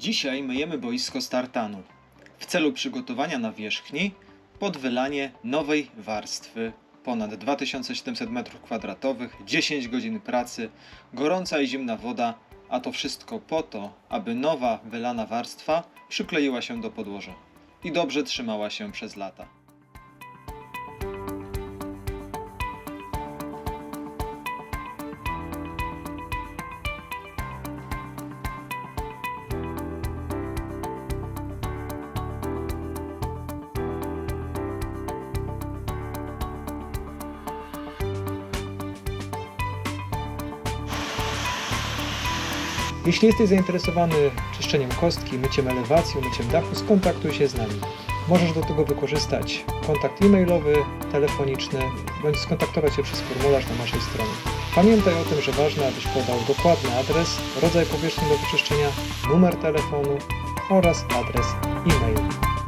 Dzisiaj myjemy boisko startanu w celu przygotowania nawierzchni pod wylanie nowej warstwy ponad 2700 m2, 10 godzin pracy, gorąca i zimna woda, a to wszystko po to, aby nowa wylana warstwa przykleiła się do podłoża i dobrze trzymała się przez lata. Jeśli jesteś zainteresowany czyszczeniem kostki, myciem elewacji, myciem dachu, skontaktuj się z nami. Możesz do tego wykorzystać kontakt e-mailowy, telefoniczny, bądź skontaktować się przez formularz na naszej stronie. Pamiętaj o tym, że ważne, abyś podał dokładny adres, rodzaj powierzchni do wyczyszczenia, numer telefonu oraz adres e-mail.